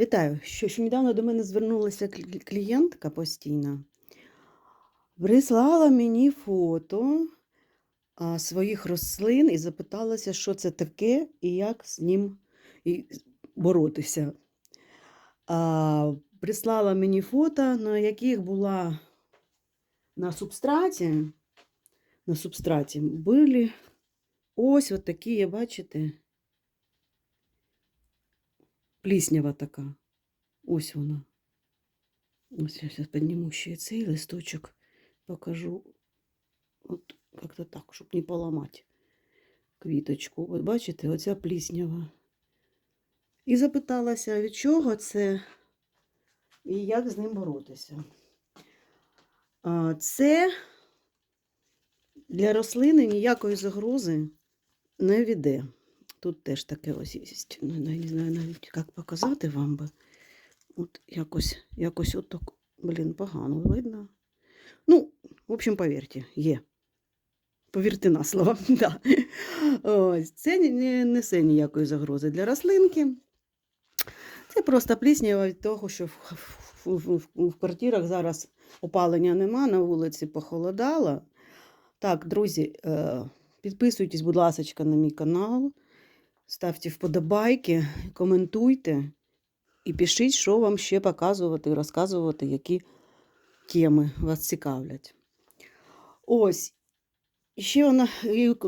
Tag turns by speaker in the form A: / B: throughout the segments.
A: Вітаю! Що, що недавно до мене звернулася клієнтка постійна, прислала мені фото своїх рослин і запиталася, що це таке і як з ним боротися. А, прислала мені фото, на яких була на субстраті, на субстраті були ось от такі, бачите, пліснява така. Ось вона. Ось я зараз підніму ще цей листочок, покажу. От як-то так, щоб не поламати квіточку. От бачите, оця пліснява. І запиталася, від чого це і як з ним боротися. Це для рослини ніякої загрози не веде. Тут теж таке ось є. Ну, я не знаю навіть, як показати вам би. От якось, якось отак, блін, погано видно. Ну, в общем, повірте, є. Повірте на слово. Да. Ось, це не- не несе ніякої загрози для рослинки. Це просто пліснява від того, що в, в, в, в, в квартирах зараз опалення нема, на вулиці похолодало. Так, друзі, е, підписуйтесь, будь ласка, на мій канал, ставте вподобайки, коментуйте і пишіть, що вам ще показувати, розказувати, які теми вас цікавлять. Ось. Ще вона,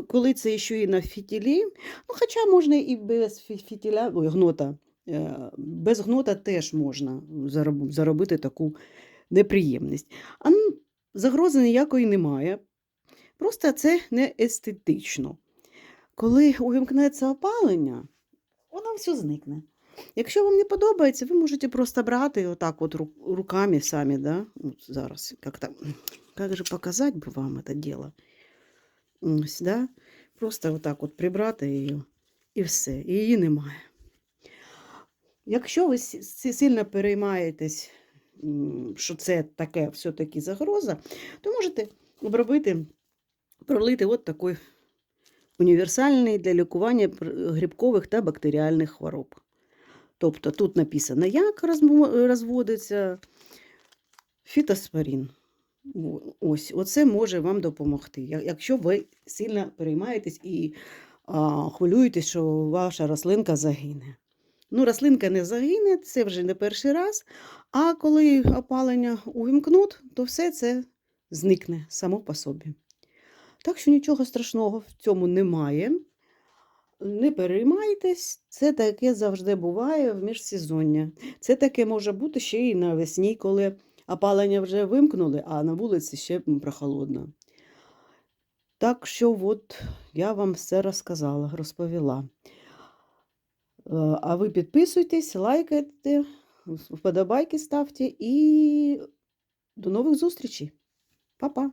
A: коли це ще і на фітілі, ну, хоча можна і без фітіля, ой, гнота, е, без гнота теж можна заробити таку неприємність. А ну, загрози ніякої немає. Просто це не естетично. Коли увімкнеться опалення, воно все зникне. Якщо вам не подобається, ви можете просто брати отак от руками самі, да? От зараз, як там, як же показати би вам це діло? Ось, да? Просто отак от прибрати її і все, і її немає. Якщо ви сильно переймаєтесь, що це таке все-таки загроза, то можете обробити, пролити от такий універсальний для лікування грибкових та бактеріальних хвороб. Тобто тут написано, як розводиться фітоспорін. Ось, оце може вам допомогти. Якщо ви сильно переймаєтесь і а, хвилюєтесь, що ваша рослинка загине. Ну, рослинка не загине, це вже не перший раз. А коли опалення увімкнуть, то все це зникне само по собі. Так що нічого страшного в цьому немає. Не переймайтесь, це таке завжди буває в міжсезоння. Це таке може бути ще і навесні, коли опалення вже вимкнули, а на вулиці ще прохолодно. Так що от я вам все розказала, розповіла. Е, А ви підписуйтесь, лайкайте, вподобайки ставте і до нових зустрічей. Па-па!